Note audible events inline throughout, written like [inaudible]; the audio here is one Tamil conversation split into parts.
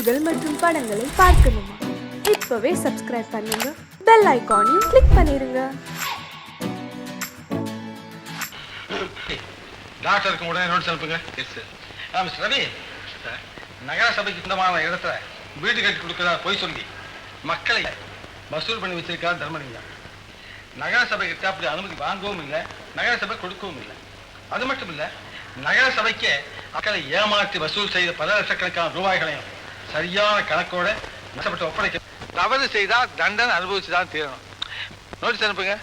செய்திகள் மற்றும் படங்களை பார்க்கணுமா? இப்பவே சப்ஸ்கிரைப் பண்ணுங்க. பெல் ஐகானையும் கிளிக் பண்ணிருங்க. டாக்டருக்கு உடனே நோட்ஸ் அனுப்புங்க. Yes sir mister Ravi. Sir நகர சபைக்கு சொந்தமான இடத்துல வீடு கட்டி கொடுக்கிறதா போய் சொல்லி மக்களை வசூல் பண்ணி வச்சிருக்காரு தர்மலிங்கம். நகர சபைக்கு அப்படி அனுமதி வாங்கவும் இல்லை நகர சபை கொடுக்கவும் இல்லை. அது மட்டும் இல்லை நகர சபைக்கு மக்களை ஏமாற்றி வசூல் செய்த பல லட்சக்கணக்கான ரூபாய்களையும் சரியான கணக்கோட நஷ்டப்பட்டு ஒப்படைக்க. தவறு செய்தால் தண்டனை அனுபவிச்சு தான் தீரணும். நோட்டீஸ் அனுப்புங்க.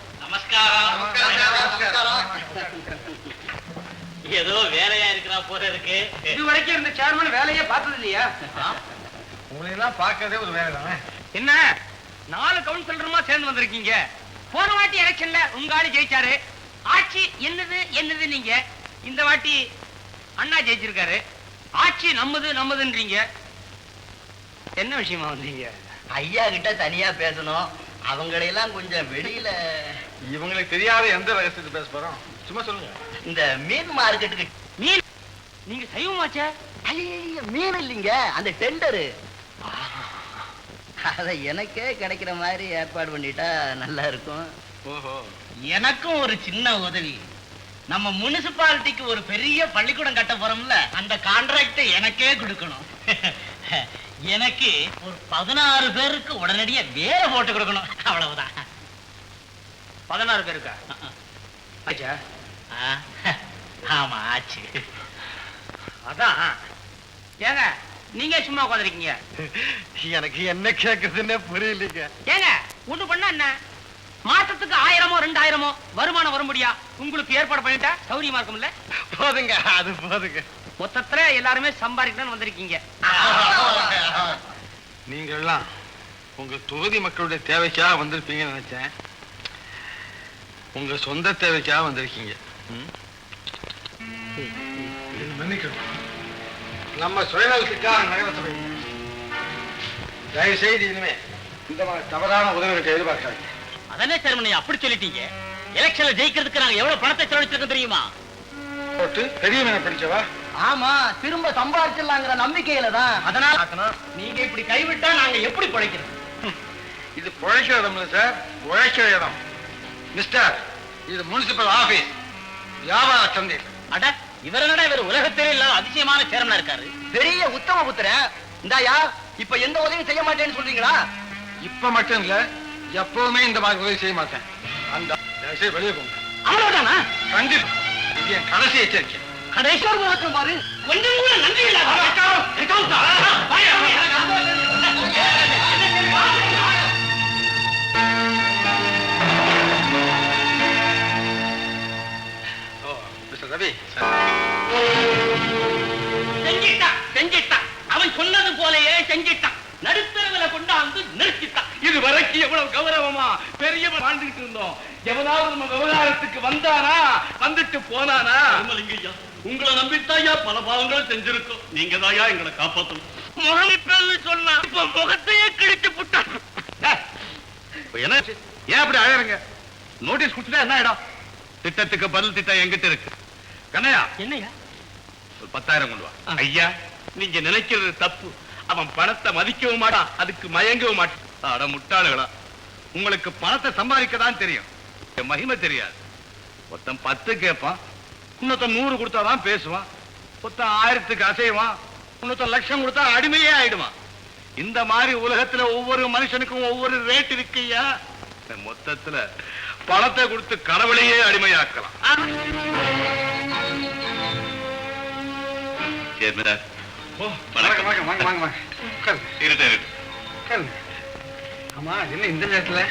ஏதோ வேலையா இருக்கிறா போல இருக்கு. இது வரைக்கும் இருந்த சேர்மன் வேலையே பார்த்தது இல்லையா? உங்களை எல்லாம் பார்க்கறதே ஒரு வேலை தானே? என்ன? நாலு கவுன்சிலருமா சேர்ந்து வந்திருக்கீங்க. போன வாட்டி எலெக்ஷன்ல உங்க ஆளு ஜெயிச்சாரு. ஆட்சி என்னது என்னது நீங்க? இந்த வாட்டி அண்ணா ஜெயிச்சிருக்காரு. ஆட்சி நம்மது நம்மதுன்றீங்க. என்ன விஷயமா வந்தீங்க? ஐயா கிட்ட தனியா பேசணும். அவங்களையெல்லாம் கொஞ்சம் வெளியில இவங்களுக்கு தெரியாத எந்த ரகசியத்தை பேச போறோம்? சும்மா சொல்லுங்க. இந்த மீன் மார்க்கெட்டுக்கு மீன்? நீங்க சைவமாச்சே? ஐய மீன் இல்லைங்க. அந்த டெண்டரு. அத எனக்கே கிடைக்கிற மாதிரி ஏற்பாடு பண்ணிட்டா நல்லா இருக்கும். ஓஹோ. எனக்கும் ஒரு சின்ன உதவி. நம்ம முனிசிபாலிட்டிக்கு ஒரு பெரிய பள்ளிக்கூடம் கட்ட போறோம்ல அந்த கான்ட்ராக்ட் எனக்கே கொடுக்கணும். [laughs] எனக்கு ஒரு பதினாறு பேருக்கு உடனடியா வேலை போட்டு கொடுக்கணும். அவ்வளவுதான். பதினாறு பேருக்கா? ஆச்சா? ஆமா ஆச்சு. அதான். ஏங்க நீங்க சும்மா உட்காந்துருக்கீங்க எனக்கு என்ன கேக்குறதுன்னே புரியலைங்க. ஏங்க ஒண்ணு பண்ணா என்ன? மாசத்துக்கு ஆயிரமோ ரெண்டாயிரமோ வருமானம் வர முடியா? உங்களுக்கு ஏற்பாடு பண்ணிட்டா சௌரியமா இருக்கும்ல போதுங்க அது போதுங்க. மொத்தத்துல எல்லாருமே சம்பாதிக்கணும்னு வந்திருக்கீங்க. நீங்க எல்லாம் உங்க தொகுதி மக்களுடைய தேவைக்காக வந்திருப்பீங்கன்னு நினைச்சேன். உங்க சொந்த தேவைக்காக வந்திருக்கீங்க. மன்னிக்கணும். நம்ம சுயநலத்துக்காக நகர சபை தயவு செய்து இனிமே இந்த மாதிரி தவறான உதவிகளை எதிர்பார்க்காதீங்க. அதனே சரமணி அப்படி சொல்லிட்டீங்க. எலெக்ஷன்ல ஜெயிக்கிறதுக்கு நாங்க எவ்வளவு பணத்தை செலவழிச்சிருக்கோம் தெரியுமா? போட்டு பெரிய மீனை பிடிச்சவா? ஆமா திரும்ப சம்பாதிச்சிடலாங்கிற நம்பிக்கையில தான் அதனால நீங்க இப்படி கைவிட்டா நாங்க எப்படி பிழைக்கிறோம் இது பிழைக்கிற இடம் இல்லை சார். உழைக்கிற இடம். மிஸ்டர் இது முனிசிபல் ஆபீஸ் வியாபார சந்தை. அட இவர் என்னடா இவர் உலகத்திலே இல்லாத அதிசயமான சேர்மனா இருக்காரு? பெரிய உத்தம புத்திரன் இந்தாயா இப்ப எந்த உதவியும் செய்ய மாட்டேன்னு சொல்றீங்களா? இப்ப மட்டும் இல்ல எப்பவுமே இந்த மாதிரி உதவி செய்ய மாட்டேன். அந்த வெளியே போங்க. அவ்வளவுதானா? கண்டிப்பா. இது என் கடைசி எச்சரிக்கை. கடைசியோர் முகத்தில் பாரு. கொஞ்சம் கூட நன்றி ரவி. செஞ்சிட்டான் செஞ்சிட்டான். அவன் சொன்னது போலயே செஞ்சிட்டான். நடுத்தரவுல கொண்டாந்து நிறுத்திட்டான். இது வரைக்கும் எவ்வளவு கௌரவமா பெரியவன் வாழ்ந்துகிட்டு இருந்தோம். எவனாவது நம்ம விவகாரத்துக்கு வந்தானா? வந்துட்டு போனானா? உங்களை நம்பித்தாயா பல பாவங்களும் செஞ்சிருக்கோம். நீங்க தாயா எங்களை காப்பாத்தணும். முகமிப்பல்னு சொன்னா இப்ப முகத்தையே கிழிச்சு புட்டான் என்ன? ஏன் அப்படி அழறங்க? நோட்டீஸ் கொடுத்துட்டா என்ன இடம் திட்டத்துக்கு பதில் திட்டம் எங்கிட்ட இருக்கு. கண்ணையா? என்னையா? ஒரு பத்தாயிரம் கொண்டு வா. ஐயா நீங்க நினைக்கிறது தப்பு. அவன் பணத்தை மதிக்கவும் மாட்டான் அதுக்கு மயங்கவும் மாட்டான் அட முட்டாளுகளா. உங்களுக்கு பணத்தை சம்பாதிக்க தான் தெரியும் மகிமை தெரியாது. ஒருத்தன் பத்து கேட்பான் இன்னொருத்தன் நூறு கொடுத்தாதான் பேசுவான். ஒருத்தன் ஆயிரத்துக்கு அசைவான். இன்னொருத்தன் லட்சம் கொடுத்தா அடிமையே ஆயிடுவான். இந்த மாதிரி உலகத்துல ஒவ்வொரு மனுஷனுக்கும் ஒவ்வொரு ரேட் இருக்குய்யா மொத்தத்துல பணத்தை கொடுத்து கடவுளையே அடிமையாக்கலாம். ஆமா என்ன இந்த நேரத்துல?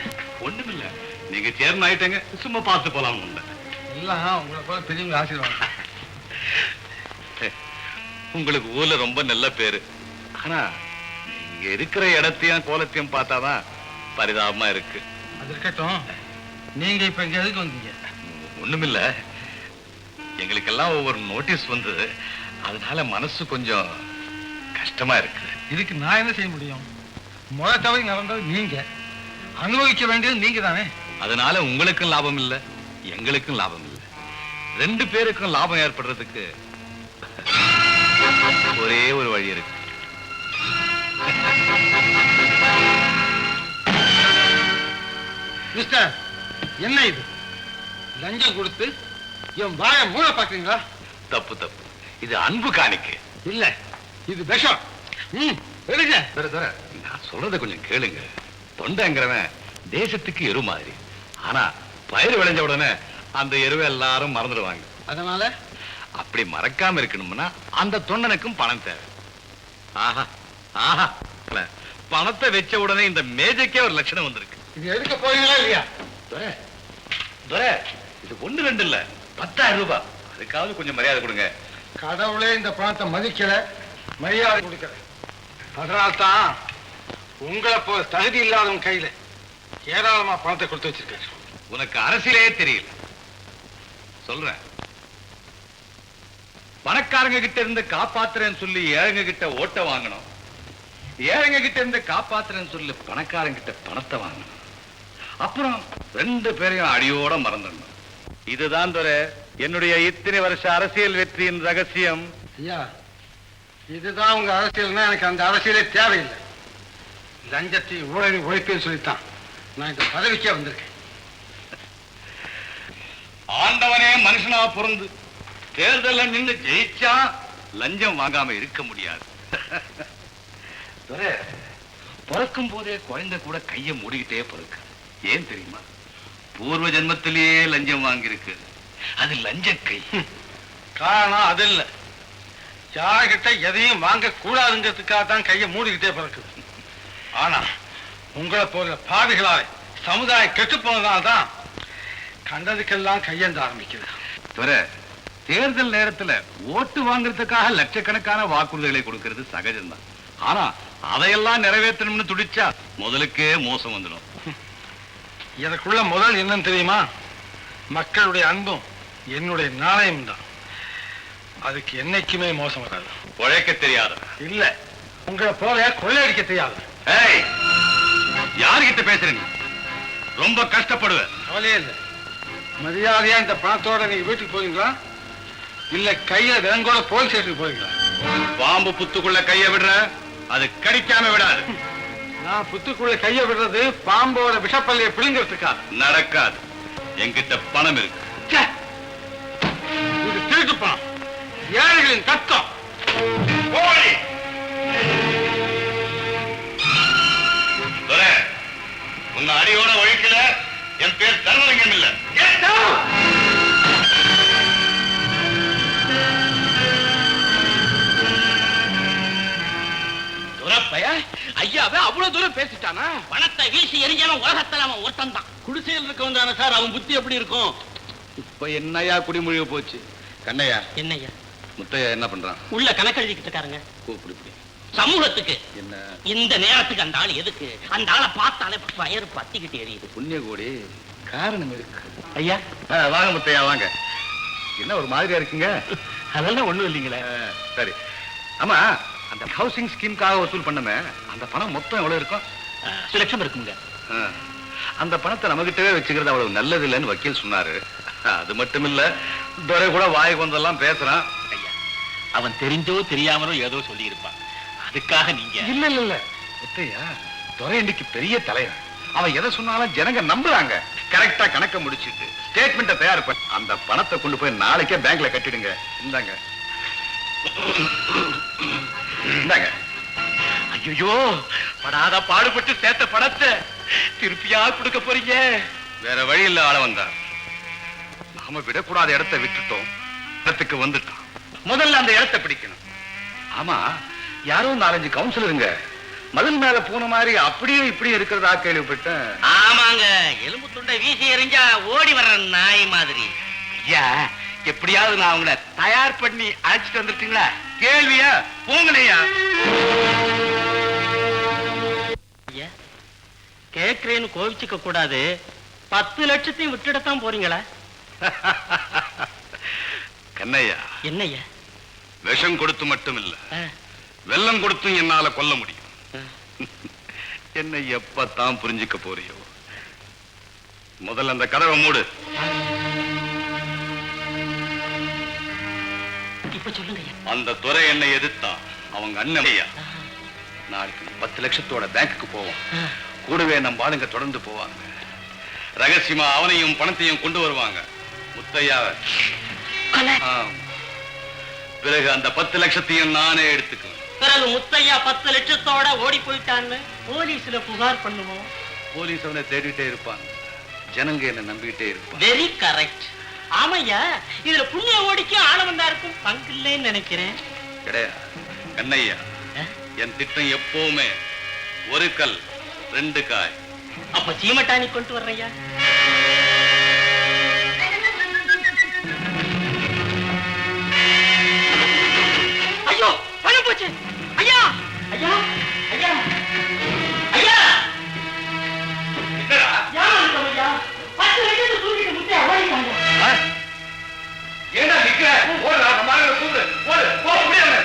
ஒண்ணுமில்ல. நீங்க சேர்ந்து ஆயிட்டங்க. சும்மா பார்த்து போலாம் எல்லாம் உங்களை போல பெரியவங்க ஆசீர்வாதம். உங்களுக்கு ஊர்ல ரொம்ப நல்ல பேரு. ஆனா நீங்க இருக்கிற இடத்தையும் கோலத்தையும் பார்த்தாதான் பரிதாபமா இருக்கு. அது இருக்கட்டும். நீங்க இப்ப இங்க எதுக்கு வந்தீங்க? ஒண்ணுமில்ல. எங்களுக்கெல்லாம் ஒவ்வொரு நோட்டீஸ் வந்தது. அதனால மனசு கொஞ்சம் கஷ்டமா இருக்கு. இதுக்கு நான் என்ன செய்ய முடியும்? முத தவறி நடந்தது நீங்க. அனுபவிக்க வேண்டியது நீங்க தானே அதனால உங்களுக்கும் லாபம் இல்ல எங்களுக்கும் லாபம் ரெண்டு பேருக்கும் லாபம் ஏற்படுறதுக்கு ஒரே ஒரு வழி இருக்கு. மிஸ்டர் என்ன இது? லஞ்சம் கொடுத்து என் வாய மூட பாக்குறீங்களா தப்பு தப்பு. இது அன்பு காணிக்கு. இல்ல இது விஷம். ம் நான் சொல்றத கொஞ்சம் கேளுங்க. தொண்டைங்கிறவன் தேசத்துக்கு எரு மாதிரி. ஆனா பயிர் விளைஞ்ச உடனே அந்த எருவை எல்லாரும் மறந்துடுவாங்க. அதனால? அப்படி மறக்காம இருக்கணும்னா அந்த தொண்டனுக்கும் பணம் தேவை. ஆஹா ஆஹா. இல்ல, பணத்தை வச்ச உடனே இந்த மேஜைக்கே ஒரு லட்சணம் வந்திருக்கு. இது எடுக்க போறீங்களா இல்லையா? துரை, துரை, இது ஒண்ணு ரெண்டு இல்ல பத்தாயிரம் ரூபாய் அதுக்காவது கொஞ்சம் மரியாதை கொடுங்க. கடவுளே இந்த பணத்தை மதிக்கல மரியாதை கொடுக்கல. அதனால்தான் உங்களை போல தகுதி இல்லாதவன் கையில ஏராளமா பணத்தை கொடுத்து வச்சிருக்காரு உனக்கு அரசியலே தெரியல. சொல்றேன். பணக்காரங்க கிட்ட இருந்து காப்பாத்துறேன்னு சொல்லி ஏழைங்க கிட்ட ஓட்ட வாங்கணும். ஏழைங்க கிட்ட இருந்து காப்பாத்துறேன்னு சொல்லி பணக்காரங்க கிட்ட பணத்தை வாங்கணும். அப்புறம் ரெண்டு பேரையும் அடியோட மறந்துடணும். இதுதான் துறை என்னுடைய இத்தனை வருஷ அரசியல் வெற்றியின் ரகசியம். ஐயா இதுதான் உங்க அரசியல்னா எனக்கு அந்த அரசியலே தேவையில்லை. லஞ்சத்தை ஊழலை ஒழிப்பேன்னு சொல்லித்தான். நான் இந்த பதவிக்கே வந்திருக்கேன். ஆண்டவனே மனுஷனா பிறந்து தேர்தல்ல நின்னு ஜெயிச்சா லஞ்சம் வாங்காம இருக்க முடியாது. பிறக்கும் போதே குழந்தை கூட கையை மூடிக்கிட்டே பிறக்கு. ஏன் தெரியுமா? பூர்வ ஜென்மத்திலேயே லஞ்சம் வாங்கியிருக்கு. அது லஞ்ச கை. காரணம் அது இல்லை. யார்கிட்ட எதையும் வாங்க கூடாதுங்கிறதுக்காக தான் கையை மூடிக்கிட்டே பிறக்குது. ஆனா உங்களை போல பாவிகளால சமுதாயம் கெட்டு போனதால்தான் கண்டதுக்கெல்லாம் கையேந்த ஆரம்பிக்குது. துரை, தேர்தல் நேரத்துல ஓட்டு வாங்குறதுக்காக லட்சக்கணக்கான வாக்குறுதிகளை கொடுக்கிறது சகஜம்தான். ஆனா அதையெல்லாம் நிறைவேற்றணும்னு துடிச்சா முதலுக்கே மோசம் வந்துடும். எனக்குள்ள முதல் என்னன்னு தெரியுமா? மக்களுடைய அன்பும் என்னுடைய நாணயம் தான். அதுக்கு என்னைக்குமே மோசம் வராது. உழைக்க தெரியாத. இல்ல உங்களை போல கொள்ளையடிக்க தெரியாது. ஏய் யார்கிட்ட பேசுறீங்க? ரொம்ப கஷ்டப்படுவ கவலையே இல்லை. மரியாதையா இந்த பணத்தோட நீங்க வீட்டுக்கு போறீங்களா இல்ல கையில விலங்கோட போலீஸ் ஸ்டேஷனுக்கு போறீங்களா பாம்பு புத்துக்குள்ள கைய விடுற அது கடிக்காம விடாது. நான் புத்துக்குள்ள கைய விடுறது பாம்போட விஷப்பள்ளியை பிடுங்கிறதுக்காக நடக்காது. என்கிட்ட பணம் இருக்கு! இது திருட்டு பணம். ஏழைகளின் கஷ்டம். உன்னை அடியோட ஒழிக்கல. என் பேர் தர்மலிங்கம் இல்ல. துரப்பைய? ஐயாவே அவ்வளவு தூரம் பேசிட்டானா? பணத்தை வீசி எரிஞ்சவன் உலகத்துல அவன் ஒருத்தன் தான் குடிசையில் இருக்கவன் தானே சார்? அவன் புத்தி எப்படி இருக்கும்? இப்ப என்னையா குடிமொழிக போச்சு? கண்ணையா? என்னய்யா முத்தையா என்ன பண்றான்? உள்ள கணக்கெழுதிக்கிட்டு இருக்காருங்க. கூப்பிடு இப்படி. சமூகத்துக்கு. என்ன? இந்த நேரத்துக்கு அந்த ஆள் எதுக்கு? அந்த ஆளை பார்த்தாலே வயறு பத்திக்கிட்டு எரியுது. புண்ணிய கோடி காரணம் இருக்கு. ஐயா? வாங்க முத்தையா வாங்க. என்ன ஒரு மாதிரியா இருக்குங்க? [laughs] அதெல்லாம் ஒண்ணும் இல்லைங்களே. சரி. ஆமா அந்த ஹவுசிங் ஸ்கீம்காக வசூல் பண்ணமே. அந்த பணம் மொத்தம் எவ்வளவு இருக்கும்? அஞ்சு லட்சம் இருக்குங்க. அந்த பணத்தை நம்மகிட்டவே வச்சுக்கிறது அவ்வளவு நல்லது இல்லைன்னு வக்கீல் சொன்னாரு. அது மட்டும் இல்ல துரை கூட வாய் வந்தெல்லாம் பேசுறான். ஐயா அவன் தெரிஞ்சோ தெரியாமலோ ஏதோ சொல்லி இருப்பான் அதுக்காக நீங்க. இல்ல இல்ல இல்ல. முத்தையா துரை இன்னைக்கு பெரிய தலைவன். அவன் எதை சொன்னாலும் ஜனங்க நம்புறாங்க. கரெக்டா கணக்க முடிச்சிட்டு ஸ்டேட்மெண்ட்டை தயார் பண்ண அந்த பணத்தை கொண்டு போய் நாளைக்கே பேங்க்ல கட்டிடுங்க. இந்தாங்க. இந்தாங்க. ஐயோ படாத பாடுபட்டு சேர்த்த பணத்தை திருப்பியா கொடுக்க போறீங்க? வேற வழி இல்ல ஆள வந்தார் நாம விடக்கூடாத இடத்தை விட்டுட்டோம். இடத்துக்கு வந்துட்டோம் முதல்ல அந்த இடத்தை பிடிக்கணும். ஆமா. யாரோ நாலஞ்சு கவுன்சிலருங்க மதில் மேல போன மாதிரி அப்படியே இப்படி இருக்கிறதா கேள்விப்பட்டேன். ஆமாங்க எலும்பு துண்டை வீசி எறிஞ்சா ஓடி வர்ற நாய் மாதிரி. ஐயா எப்படியாவது நான் உங்களை தயார் பண்ணி அழைச்சிட்டு வந்துட்டீங்களா? கேள்வியா? போங்களையா? ஐயா கேக்குறேன்னு கோவிச்சுக்க கூடாது. பத்து லட்சத்தையும் விட்டுடத்தான் போறீங்களா? [laughs] கண்ணையா? என்னய்யா? விஷம் கொடுத்து மட்டும் இல்ல வெள்ளம் கொடுத்தும் என்னால கொல்ல முடியும். என்ன எப்பத்தான் புரிஞ்சுக்க போறியோ? முதல்ல அந்த கதவை மூடு. அந்த துறை என்னை எதிர்த்தான். அவங்க அண்ணன் ஐயா. நாளைக்கு பத்து லட்சத்தோட பேங்க்குக்கு போவோம். கூடவே நம்ம ஆளுங்க தொடர்ந்து போவாங்க. ரகசியமா அவனையும் பணத்தையும் கொண்டு வருவாங்க. முத்தையாவை ஆம். பிறகு அந்த பத்து லட்சத்தையும் நானே எடுத்துக்குவேன். பிறகு முத்தையா பத்து லட்சத்தோட ஓடி போயிட்டான்னு போலீஸ்ல புகார் பண்ணுவோம். போலீஸ் அவனை தேடிட்டே இருப்பாங்க ஜனங்க என்ன நம்பிக்கிட்டே இருப்பாங்க வெரி கரெக்ட் ஆமையா இதுல புண்ணிய ஓடிக்கும் ஆனவந்தாருக்கும் பங்கு இல்லைன்னு நினைக்கிறேன். கிடையாது கண்ணையா? என் திட்டம் எப்பவுமே ஒரு கல் ரெண்டு காய். அப்ப சீமட்டாணி கொண்டு வர்றையா? ஏண்டா நிக்கிற? ஓடுறா நம்ம கூப்பிடு ஓடு போ முடியாது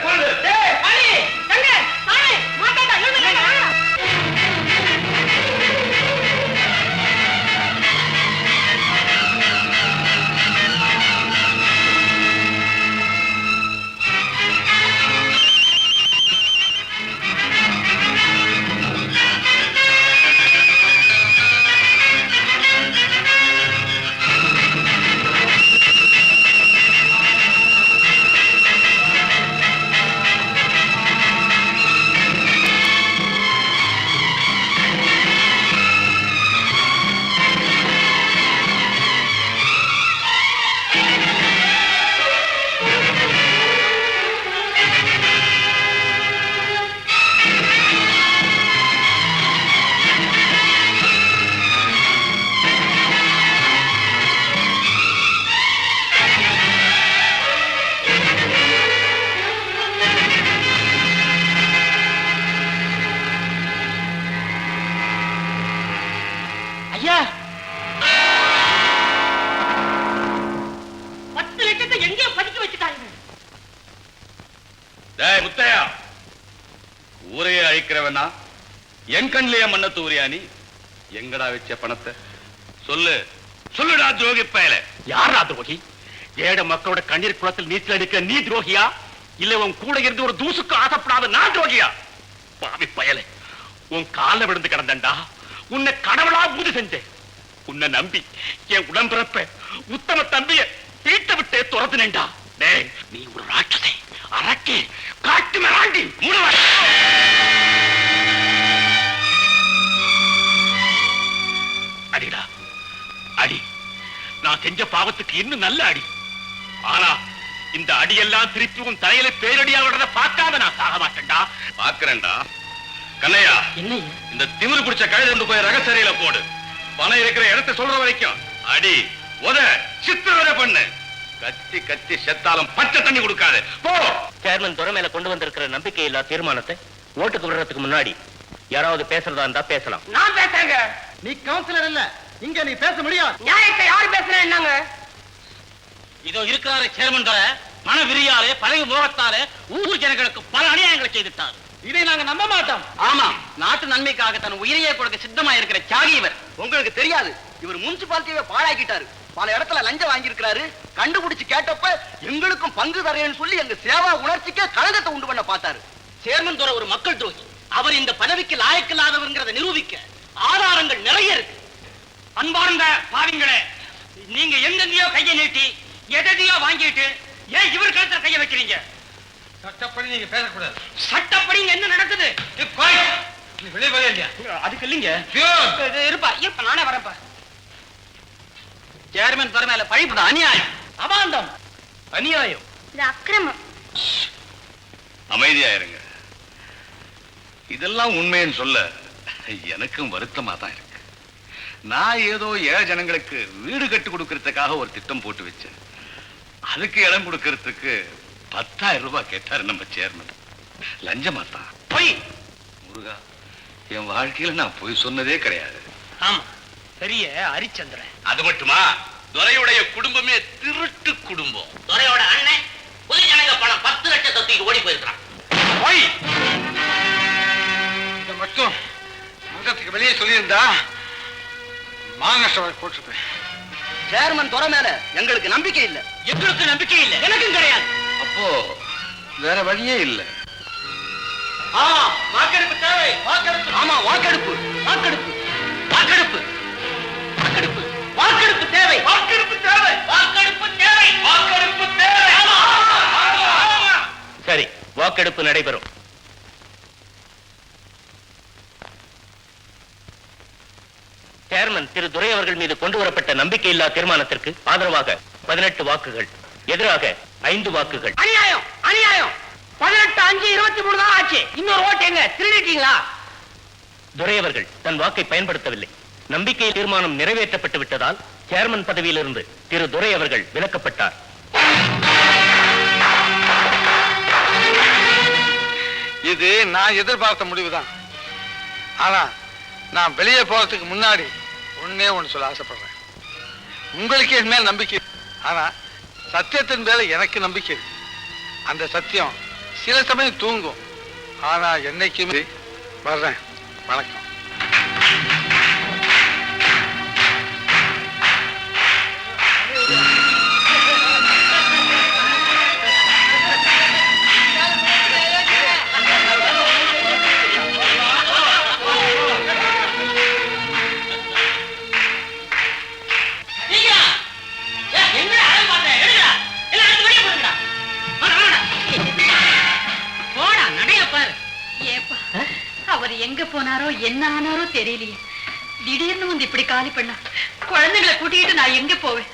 என் கண்ணிலேயே மண்ண தூரியா நீ எங்கடா வச்ச பணத்தை? சொல்லு. சொல்லுடா துரோகி பயல. யாரா துரோகி? ஏட மக்களோட கண்ணீர் குளத்தில் நீச்சல் அடிக்க நீ துரோகியா? இல்ல உன் கூட இருந்து ஒரு தூசுக்கு ஆசைப்படாத நான் துரோகியா? பாவி பயல. உன் கால்ல விழுந்து கிடந்தண்டா உன்னை கடவுளா ஊது செஞ்சேன். உன்னை நம்பி என் உடம்பிறப்ப உத்தம தம்பிய வீட்டை விட்டே துரத்துனேண்டா டே நீ ஒரு ராட்சதை அரக்கே காட்டு மிராண்டி முழுவ நான் செஞ்ச பாவத்துக்கு இன்னும் நல்ல அடி. ஆனா இந்த அடியெல்லாம் திருப்பி உன் தலையில பேரடியா விடுறத பார்க்காம நான் சாக மாட்டேன்டா. பாக்குறேன்டா கண்ணையா இந்த திமிரு பிடிச்ச கழுதை கொண்டு போய் ரகசரியில போடு. பணம் இருக்கிற இடத்தை சொல்ற வரைக்கும். அடி உத சித்திரவதை பண்ணு. கத்தி கத்தி செத்தாலும் பச்சை தண்ணி கொடுக்காது. போ. சேர்மன் துறை மேல கொண்டு வந்திருக்கிற நம்பிக்கை இல்லா தீர்மானத்தை ஓட்டுக்கு விடுறதுக்கு முன்னாடி யாராவது பேசுறதா இருந்தா பேசலாம். நான் பேசுறேங்க. நீ கவுன்சிலர் இல்ல இங்க நீ பேச முடியாது. நியாயத்தை யார் பேசுறேன் என்னங்க? இதோ இருக்கிறாரே சேர்மன் தர மன விரியாலே பழைய மோகத்தாலே ஊர் ஜனங்களுக்கு பல அநியாயங்களை செய்துட்டார். இதை நாங்க நம்ப மாட்டோம். ஆமா நாட்டு நன்மைக்காக தன் உயிரையே கொடுக்க சித்தமா இருக்கிற தியாகி இவர். உங்களுக்கு தெரியாது இவர் முனிசிபாலிட்டியை பாழாக்கிட்டாரு. பல இடத்துல லஞ்சம் வாங்கியிருக்கிறாரு கண்டுபிடிச்சு கேட்டப்ப எங்களுக்கும் பங்கு தரேன்னு சொல்லி எங்க சேவா உணர்ச்சிக்கே கழகத்தை உண்டு பண்ண பார்த்தாரு. சேர்மன் துறை ஒரு மக்கள் துரோகி. அவர் இந்த பதவிக்கு லாயக்கில்லாதவர்ங்கிறத நிரூபிக்க ஆதாரங்கள் நிறைய இருக்கு. அன்பார்ந்த பாவிங்களே நீங்க எங்கெங்கயோ கையை நீட்டி எதையோ வாங்கிட்டு ஏன் இவர் கழுத்துல கைய வைக்கிறீங்க? சட்டப்படி நீங்க பேசக்கூடாது. சட்டப்படி இங்க என்ன நடக்குது? நீ கோய். நீ வெளியே போறியா இல்லையா? அதுக்கு இல்லைங்க. இருப்பா இருப்பா நானே வரேன்ப்பா. சேர்மன் துறை மேல பழிப்புட அநியாயம். அபாந்தம். அநியாயம். இது அக்கிரமம். அமைதியா இருங்க இதெல்லாம் உண்மைன்னு சொல்ல எனக்கும் வருத்தமா தான் இருக்கு. நான் ஏதோ ஏழை ஜனங்களுக்கு வீடு கட்டி கொடுக்கறதுக்காக ஒரு திட்டம் போட்டு வச்சேன். அதுக்கு இடம் கொடுக்கறதுக்கு பத்தாயிரம் ரூபாய் கேட்டாரு நம்ம சேர்மன் லஞ்சமா தான் பொய்! முருகா என் வாழ்க்கையில நான் பொய் சொன்னதே கிடையாது. ஆமா பெரிய ஹரிச்சந்திரன் அது மட்டுமா? துரையுடைய குடும்பமே திருட்டு குடும்பம். துறையோட அண்ணன் புது ஜனங்க பணம் பத்து லட்சத்தை தூக்கி ஓடி போயிருக்கிறான். மட்டும் மன்றத்துக்கு வெளியே சொல்லியிருந்தா மாநஷ்டவாதி போட்டிருப்பேன். சேர்மன் துறை மேல எங்களுக்கு நம்பிக்கை இல்ல. எங்களுக்கு நம்பிக்கை இல்லை. எனக்கும் கிடையாது. அப்போ வேற வழியே இல்ல. வாக்கெடுப்பு தேவை. வாக்கெடுப்பு. ஆமா வாக்கெடுப்பு. வாக்கெடுப்பு. வாக்கெடுப்பு. வாக்கெடுப்பு. வாக்கெடுப்பு தேவை. வாக்கெடுப்பு தேவை. வாக்கெடுப்பு தேவை. வாக்கெடுப்பு தேவை. சரி வாக்கெடுப்பு நடைபெறும். சேர்மன் திரு துரை அவர்கள் மீது கொண்டு வரப்பட்ட நம்பிக்கையில்லா தீர்மானத்திற்கு ஆதரவாக பதினெட்டு வாக்குகள் எதிராக ஐந்து வாக்குகள். அநியாயம் அநியாயம். பதினெட்டு அஞ்சு இருபத்தி மூணு தான் ஆச்சு. இன்னொரு ஓட்டு எங்க? திருடிட்டீங்களா? துரை அவர்கள் தன் வாக்கை பயன்படுத்தவில்லை. நம்பிக்கை தீர்மானம் நிறைவேற்றப்பட்டு விட்டதால் சேர்மன் பதவியிலிருந்து திரு துரை அவர்கள் விலக்கப்பட்டார். இது நான் எதிர்பார்த்த முடிவுதான். ஆனா நான் வெளியே போறதுக்கு முன்னாடி ஒண்ணே ஒன்று சொல்ல ஆசைப்படுறேன். உங்களுக்கு என் மேல் நம்பிக்கை ஆனால் சத்தியத்தின் மேலே எனக்கு நம்பிக்கை இருக்கு. அந்த சத்தியம் சில சமயம் தூங்கும். ஆனால் என்னைக்குமே வர்றேன். வணக்கம். நான் எங்க போவேன்?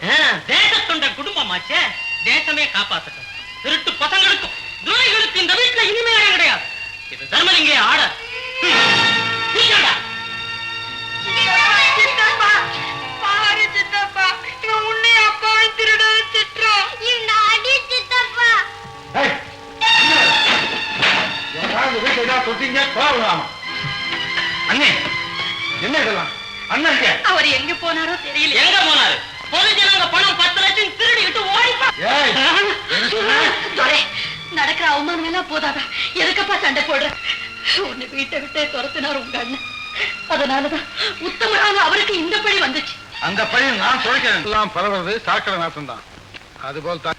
தேசத்தொண்ட குடும்பமாச்சே. தேசமே காப்பாத்தட்டும். திருட்டு பசங்களுக்கும் துரைகளுக்கு இந்த வீட்டுல இனிமே இடம் கிடையாது. இது தர்மலிங்க ஆட. என்ன இதெல்லாம்? அண்ணா இங்க. அவர் எங்க போனாரோ தெரியல. எங்க போனாரு? பொதுஜனங்க பணம் பத்து லட்சம் திருடிக்கிட்டு ஓடிப்பா. நடக்கிற அவமானம் எல்லாம் போதாதா? எதுக்கப்பா சண்டை போடுற? உன்னை வீட்டை விட்டே துரத்தினார் உங்க அண்ணன். அதனாலதான் உத்தமரான அவருக்கு இந்த பழி வந்துச்சு. அந்த பையன் நான் சொல்கிறேன் எல்லாம் பரவுறது சாக்கடை நாட்டம் தான் அதுபோல் தான்.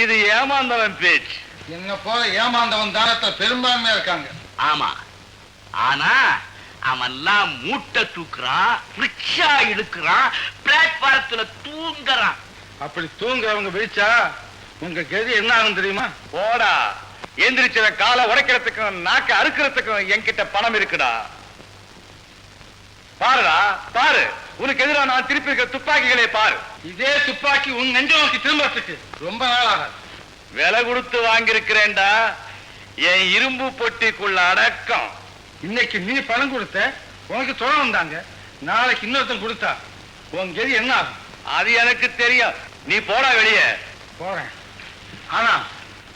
இது ஏமாந்தவன் பேச்சு. என்ன போல ஏமாந்தவன் தானத்தை பெரும்பான்மையா இருக்காங்க. ஆமா. ஆனா அவன்லாம் மூட்டை தூக்குறான் ரிக்ஷா இழுக்கிறான் பிளாட்பாரத்துல தூங்குறான் அப்படி தூங்குறவங்க விழிச்சா உங்க கதி என்ன ஆகும் தெரியுமா? போடா. எந்திரிச்சத காலை உடைக்கிறதுக்கும் நாக்க அறுக்கிறதுக்கும் என்கிட்ட பணம் இருக்குடா. பாருடா பாரு. உனக்கு எதிராக நான் திருப்பி இருக்கிற துப்பாக்கிகளை பாரு. இதே துப்பாக்கி உன் நெஞ்ச நோக்கி திரும்பறதுக்கு ரொம்ப நாள் ஆகாது. விலை கொடுத்து வாங்கியிருக்கிறேன்டா. என் இரும்பு பொட்டிக்குள்ள அடக்கம். இன்னைக்கு நீ பணம் கொடுத்த உனக்கு தொலை வந்தாங்க. நாளைக்கு இன்னொருத்தன் கொடுத்தா உன் கதி என்ன ஆகும்? அது எனக்கு தெரியும். நீ போடா வெளியே. போறேன். ஆனா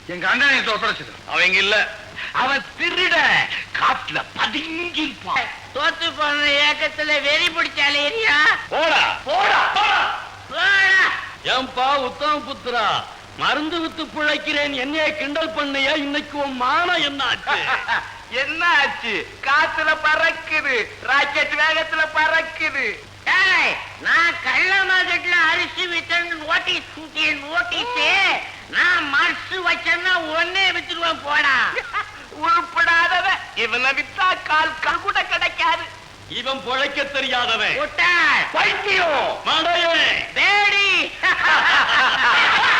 எங்க அண்ணனை ஒப்படைச்சது. அவங்க இல்ல. அவன் திருட காட்டுல பதுங்கிருப்பான் தோத்து போன ஏக்கத்துல வெறி பிடிச்சாலே ஏரியா போடா. போடா. போடா. போடா. ஏன்பா உத்தம புத்திரா. மருந்து வித்து பிழைக்கிறேன். என்னைய கிண்டல் பண்ணியா? இன்னைக்கு உன் மானம் என்ன ஆச்சு [laughs] என்ன ஆச்சு காத்துல பறக்குது. ராக்கெட் வேகத்துல பறக்குது. ஏய், நான் கள்ள மார்க்கெட்ல அரிசி வித்தேன்னு நோட்டீஸ் நோட்டீஸ் நான் மர்சு வச்சேன்னா ஒன்னே வித்துருவேன் போடா. [laughs] உருப்படாதவ இவனை வித்தா கால் கால் கூட கிடைக்காது. இவன் பிழைக்க தெரியாதவன். பைத்தியம் மடையன். பேடி [laughs]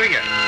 இவனை